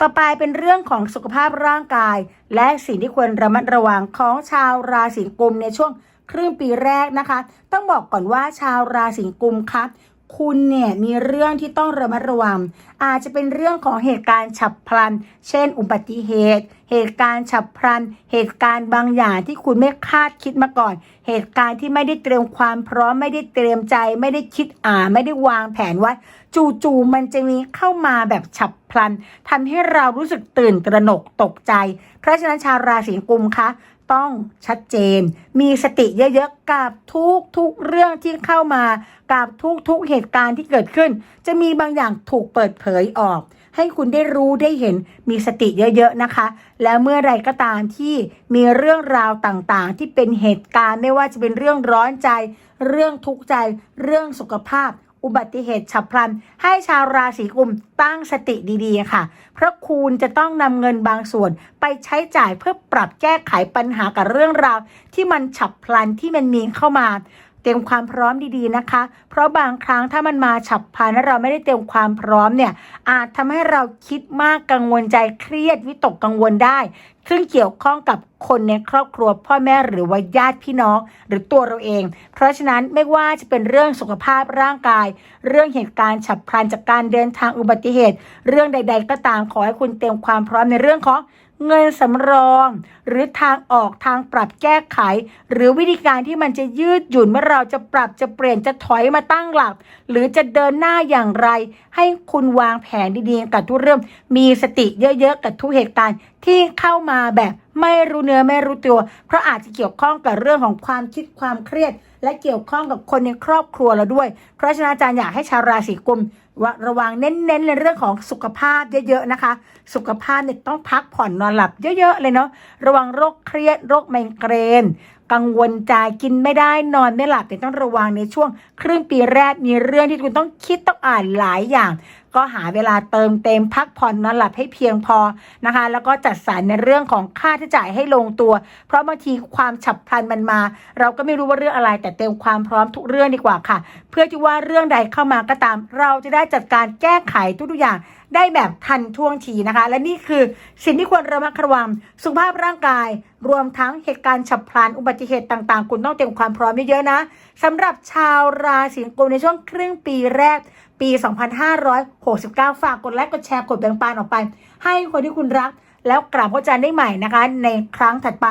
ต่อไปเป็นเรื่องของสุขภาพร่างกาย และสิ่งที่ควรระมัดระวังของชาวราศีกุมในช่วงครึ่งปีแรกนะคะ ต้องบอกก่อนว่าชาวราศีกุมครับ คุณเนี่ยมีเรื่องที่ต้องระมัดระวัง อาจจะเป็นเรื่องของเหตุการณ์ฉับพลัน เช่น อุบัติเหตุ เหตุการณ์ฉับพลัน เหตุการณ์บางอย่างที่คุณไม่คาดคิดมาก่อน เหตุการณ์ที่ไม่ได้เตรียมความพร้อมไม่ได้เตรียมใจ ไม่ได้คิดอ่านไม่ได้วางแผนไว้จู่ๆมันจะมีเข้ามาแบบฉับพลันทำให้เรารู้สึกตื่นตระหนกตกใจ เพราะฉะนั้นชาวราศีกุมคะ ต้องชัดเจน มีสติเยอะๆกับทุกทุกๆเรื่องที่เข้ามากับทุกทุกๆเหตุการณ์ที่เกิดขึ้น จะมีบางอย่างถูกเปิดเผยออก ให้คุณได้รู้ได้เห็นมีสติเยอะๆนะคะ แล้วเมื่อไรก็ตามที่มีเรื่องราวต่างๆ ที่เป็นเหตุการณ์ไม่ว่าจะเป็นเรื่องร้อนใจ เรื่องทุกข์ใจ เรื่องสุขภาพ อุบัติเหตุฉับพลัน ให้ชาวราศีกุมตั้งสติดีๆค่ะ เพราะคุณจะต้องนำเงินบางส่วนไปใช้จ่ายเพื่อปรับแก้ไขปัญหากับเรื่องราว ที่มันฉับพลันที่มันมีเข้ามาเตรียมความพร้อมดีๆนะคะ เพราะบางครั้งถ้ามันมาฉับพลันและเราไม่ได้เตรียมความพร้อมเนี่ย อาจทำให้เราคิดมากกังวลใจเครียดวิตกกังวลได้ ซึ่งเกี่ยวข้องกับคนในครอบครัวพ่อแม่หรือว่าญาติพี่น้องหรือตัวเราเอง เพราะฉะนั้นไม่ว่าจะเป็นเรื่องสุขภาพร่างกาย เรื่องเหตุการณ์ฉับพลันจากการเดินทางอุบัติเหตุ เรื่องใด ๆ ก็ตามขอให้คุณเตรียมความพร้อมในเรื่องของเงินสำรอง หรือทางออกทางปรับแก้ไข หรือวิธีการที่มันจะยืดหยุ่นเมื่อเราจะปรับจะเปลี่ยนจะถอยมาตั้งหลัก หรือจะเดินหน้าอย่างไร ให้คุณวางแผนดีๆกับทุกเรื่องมีสติเยอะๆกับทุกเหตุการณ์ที่เข้ามาแบบไม่รู้เนื้อไม่รู้ตัว เพราะอาจจะเกี่ยวข้องกับเรื่องของความคิดความเครียด และเกี่ยวข้องกับคนในครอบครัวเราด้วย เพราะฉะนั้นอาจารย์อยากให้ชาวราศีกุมวระวังเน้นๆในเรื่องของสุขภาพเยอะๆนะคะ สุขภาพเนี่ยต้องพักผ่อนนอนหลับเยอะๆเลยเนาะระวังโรคเครียดโรคไมเกรนกังวลใจกินไม่ได้นอนไม่หลับแต่ต้องระวังในช่วง ครึ่งปีแรกมีเรื่องที่คุณต้องคิดต้องอ่านหลายอย่างก็หาเวลาเติมเต็มพักผ่อนนอนหลับให้เพียงพอนะคะ แล้วก็จัดสรรในเรื่องของค่าใช้จ่ายให้ลงตัว เพราะบางทีความฉับพลันมันมา เราก็ไม่รู้ว่าเรื่องอะไร แต่เตรียมความพร้อมทุกเรื่องดีกว่าค่ะ เพื่อที่ว่าเรื่องใดเข้ามาก็ตาม เราจะได้จัดการแก้ไขทุกๆอย่างได้แบบทันท่วงทีนะคะ และนี่คือสิ่งที่ควรระมัดระวังสุขภาพร่างกาย รวมทั้งเหตุการณ์ฉับพลันอุบัติเหตุต่างๆ คุณต้องเตรียมความพร้อมเยอะๆนะสำหรับชาวราศีกุมในช่วงครึ่งปีแรก ปี 2569 ฝากกดไลค์กดแชร์กดแบ่งปันออกไป ให้คนที่คุณรัก แล้วกลับพบกันได้ใหม่นะคะ ในครั้งถัดไป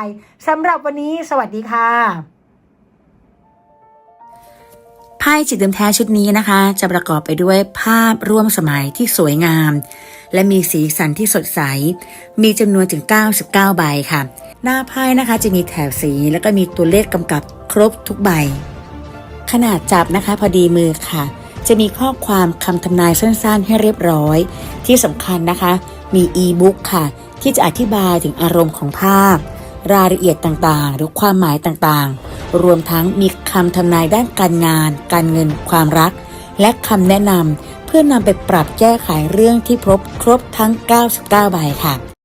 สำหรับวันนี้สวัสดีค่ะไพ่จิตเดิมแท้ชุดนี้นะคะ จะประกอบไปด้วยภาพร่วมสมัยที่สวยงาม และมีสีสันที่สดใส มีจำนวนถึง 99 ใบค่ะ หน้าไพ่นะคะจะมีแถบสีแล้วก็มีตัวเลขกำกับครบทุกใบ ขนาดจับนะคะ พอดีมือค่ะ จะมีข้อความคำทำนายสั้นๆ ให้เรียบร้อย ที่สำคัญนะคะ มีอีบุ๊กค่ะ ที่จะอธิบายถึงอารมณ์ของภาพ รายละเอียดต่างๆ หรือความหมายต่างๆ รวมทั้งมีคำทำนายด้านการงาน การเงิน ความรัก และคำแนะนำเพื่อนำไปปรับแก้ไขเรื่องที่พบครบทั้ง 99 ใบค่ะ